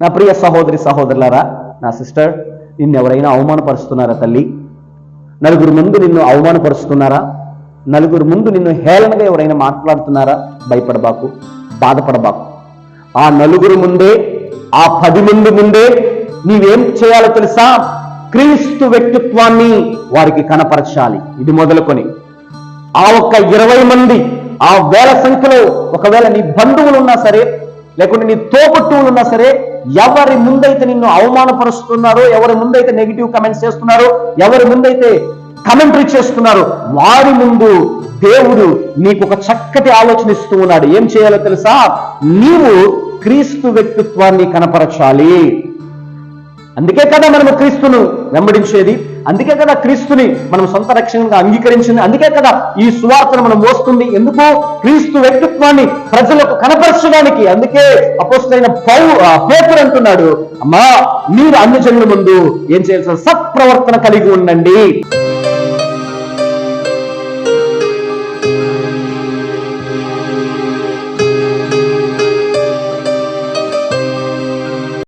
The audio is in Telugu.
నా ప్రియ సహోదరి సహోదరులారా నా సిస్టర్ నిన్ను ఎవరైనా అవమానపరుస్తున్నారా తల్లి? నలుగురు ముందు నిన్ను అవమానపరుస్తున్నారా? నలుగురు ముందు నిన్ను హేళనగా ఎవరైనా మాట్లాడుతున్నారా? భయపడబాకు బాధపడబాకు. ఆ నలుగురు ముందే ఆ పది మంది ముందే నీవేం చేయాలో తెలుసా? క్రీస్తు వ్యక్తిత్వాన్ని వారికి కనపరచాలి. ఇది మొదలుకొని. ఆ ఒక్క ఇరవై మంది ఆ వేల సంఖ్యలో ఒకవేళ నీ బంధువులు ఉన్నా సరే లేకుంటే నీ తోబుట్టువులు ఉన్నా సరే ఎవరి ముందైతే నిన్ను అవమానపరుస్తున్నారో ఎవరి ముందైతే నెగిటివ్ కమెంట్స్ చేస్తున్నారో ఎవరి ముందైతే కమెంటరీ చేస్తున్నారో వారి ముందు దేవుడు నీకు ఒక చక్కటి ఆలోచన ఇస్తూ ఉన్నాడు. ఏం చేయాలో తెలుసా? నీవు క్రీస్తు వ్యక్తిత్వాన్ని కనపరచాలి. అందుకే కదా మనము క్రీస్తును వెంబడించేది. అందుకే కదా క్రీస్తుని మనం సొంత రక్షణగా అంగీకరించింది. అందుకే కదా ఈ సువార్తను మనం మోస్తుంది. ఎందుకు? క్రీస్తు వ్యక్తిత్వాన్ని ప్రజలకు కనపరచడానికి. అందుకే అపోస్తులైన పౌ పేపర్ అంటున్నాడు అమ్మా మీరు అన్ని జనుల ముందు ఏం చేయాల్సిన సత్ప్రవర్తన కలిగి ఉండండి.